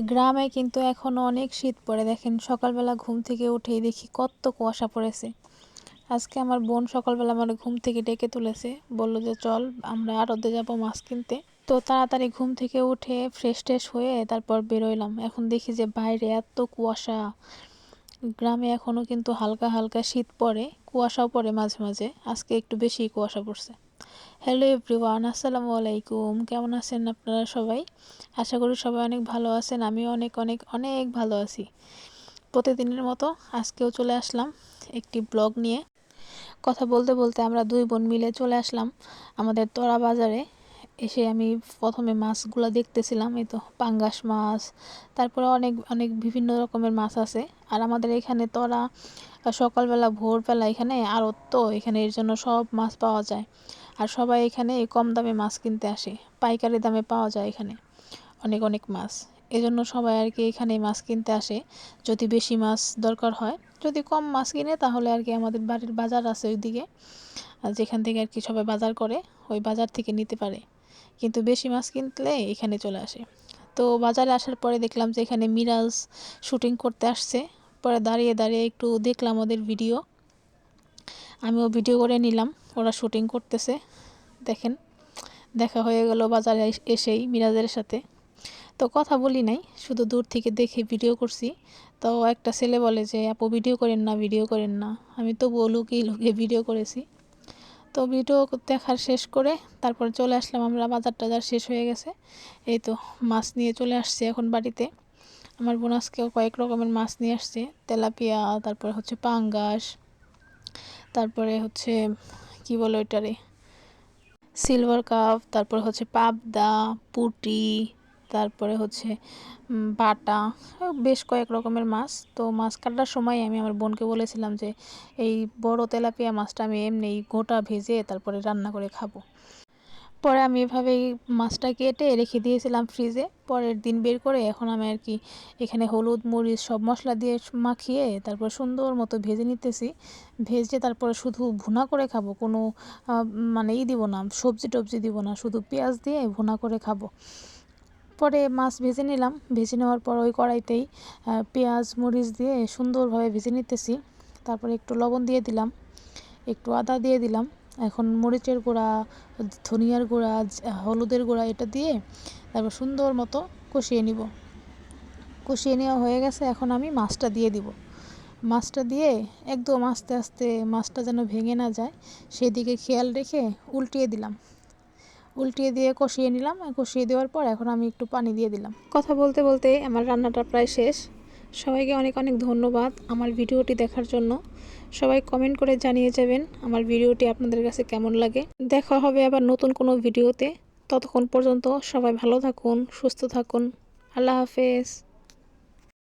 গ্রামে কিন্তু এখনও অনেক শীত পড়ে, দেখেন সকালবেলা ঘুম থেকে উঠেই দেখি কত কুয়াশা পড়েছে। আজকে আমার বোন সকালবেলা আমার ঘুম থেকে ডেকে তুলেছে, বলল যে, চল, আমরা আড়তে যাব মাছ কিনতে। তো তাড়াতাড়ি ঘুম থেকে উঠে ফ্রেশ ট্রেশ হয়ে তারপর বেরোইলাম। এখন দেখি যে, বাইরে এত কুয়াশা। গ্রামে এখনও কিন্তু হালকা হালকা শীত পড়ে, কুয়াশাও পড়ে মাঝে মাঝে। আজকে একটু বেশি কুয়াশা পড়ছে। হ্যালো এভরিওয়ান আসসালামু আলাইকুম। কেমন আছেন আপনারা সবাই? আশা করি সবাই অনেক ভালো আছেন, আমিও অনেক অনেক অনেক ভালো আছি। প্রতিদিনের মতো আজকেও চলে আসলাম একটি ব্লগ নিয়ে। কথা বলতে বলতে আমরা দুই বোন মিলে চলে আসলাম আমাদের তোরা বাজারে। এসে আমি প্রথমে মাছগুলো দেখতেছিলাম, এই তো পাঙ্গাস মাছ, তারপরে অনেক অনেক বিভিন্ন রকমের মাছ আছে। আর আমাদের এখানে তোরা, সকালবেলা, ভোরবেলা এখানে আড়ত তো এখানে এর জন্য সব মাছ পাওয়া যায়। আর সবাই এখানে এই কম দামে মাছ কিনতে আসে। পাইকারি দামে পাওয়া যায় এখানে অনেক অনেক মাছ। এজন্য সবাই আর কি এখানে মাছ কিনতে আসে। যদি বেশি মাছ দরকার হয়, যদি কম মাছ কিনে তাহলে আর কি আমাদের বাড়ির বাজার আছে ওইদিকে। যেখান থেকে আর কি সবাই বাজার করে, ওই বাজার থেকে নিতে পারে। কিন্তু বেশি মাছ কিনলে এখানে চলে আসে। তো বাজারে আসার পরে দেখলাম যে এখানে মিরাজ শুটিং করতে আসছে। পরে দাঁড়িয়ে দাঁড়িয়ে একটু দেখলাম ওদের ভিডিও। আমিও ভিডিও করে নিলাম। ওরা শুটিং করতেছে। দেখেন, দেখা হয়ে গেল বাজারে এসেই মিরাজের সাথে। তো কথা বলি নাই, শুধু দূর থেকে দেখে ভিডিও করছি। তো একটা ছেলে বলে যে, আপু ভিডিও করেন না ভিডিও করেন না। আমি তো লুকিয়ে লুকিয়ে ভিডিও করেছি। তো ভিডিও দেখার শেষ করে তারপর চলে আসলাম আমরা, বাজার টাজার শেষ হয়ে গেছে। এই তো মাছ নিয়ে চলে আসছে এখন বাড়িতে। আমার বোনাসকেও কয়েক রকমের মাছ নিয়ে আসছে। তেলাপিয়া, তারপর হচ্ছে পাঙ্গাস তারপরে হচ্ছে, কি বলো ওইটারে? সিলভার কাপ তারপরে হচ্ছে পাবদা, পুটি, তারপরে হচ্ছে বাটা বেশ কয়েক রকমের মাছ। তো মাছ কাটার সময় আমি আমার বোনকে বলেছিলাম যে, এই বড় তেলাপিয়া মাছটা আমি এমনি গোটা ভেজে তারপরে রান্না করে খাব। পরে আমি এভাবেই মাছটা কেটে রেখে দিয়েছিলাম ফ্রিজে। পরের দিন বের করে এখন আমি আর কি এখানে হলুদ, মরিচ সব মশলা দিয়ে মাখিয়ে তারপর সুন্দর মতো ভেজে নিতেছি। ভেজে তারপরে শুধু ভুনা করে খাব, কোনো মানে ই দিব না, সবজি টবজি দিব না, শুধু পেঁয়াজ দিয়ে ভুনা করে খাব। পরে মাছ ভেজে নিলাম, ভেজে নেওয়ার পর ওই কড়াইতেই পেঁয়াজ, মরিচ দিয়ে সুন্দরভাবে ভেজে নিতেছি। তারপরে একটু লবণ দিয়ে দিলাম, একটু আদা দিয়ে দিলাম। এখন মরিচের গুঁড়া, ধনিয়ার গুঁড়া, হলুদের গুঁড়া এটা দিয়ে তারপর সুন্দর মতো কষিয়ে নিব। কষিয়ে নেওয়া হয়ে গেছে, এখন আমি মাছটা দিয়ে দিব। মাছটা দিয়ে একদম আস্তে আস্তে মাছটা যেন ভেঙে না যায়, সেদিকে খেয়াল রেখে উল্টিয়ে দিলাম। উল্টিয়ে দিয়ে কষিয়ে নিলাম, কষিয়ে দেওয়ার পর এখন আমি একটু পানি দিয়ে দিলাম। কথা বলতে বলতে আমার রান্নাটা প্রায় শেষ। সবাইকে অনেক অনেক ধন্যবাদ আমার ভিডিওটি দেখার জন্য। সবাই কমেন্ট করে জানিয়ে যাবেন আমার ভিডিওটি আপনাদের কাছে কেমন লাগে। দেখা হবে আবার নতুন কোনো ভিডিওতে। ততক্ষণ পর্যন্ত সবাই ভালো থাকুন, সুস্থ থাকুন। আল্লাহ হাফেজ।